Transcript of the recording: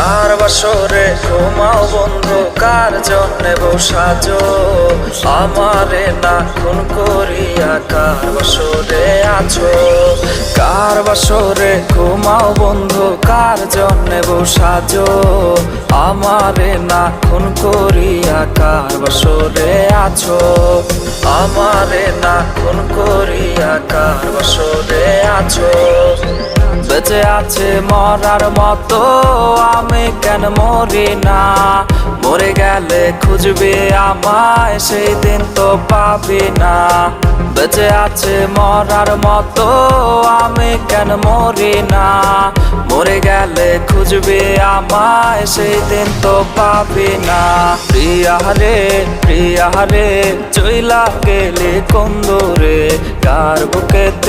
কার বাসরে ঘুমাও বন্ধু, কার জন্যে বসাজো আমারে না খুন করিয়া কার বাসরে আছো? কার বাসরে ঘুমাও বন্ধু, কার জন্যে বসাজো আমারে না খুন করিয়া কার বাসরে আছো? আমারে না খুন করিয়া কার বাসরে আছো? বেঁচে আছে মরার মতো, আমি কেন মরি না? মরে গেলে খুঁজবে আমায় সেই দিন তো পাবি না। বেঁচে আছে মরার মতো, আমি কেন মরি না? মরে গেলে খুঁজবে আমায় সেই দিন তো পাবি না। প্রিয়া রে প্রিয়া রে, চইলা গেলে কন্দরে, কার বুকেতে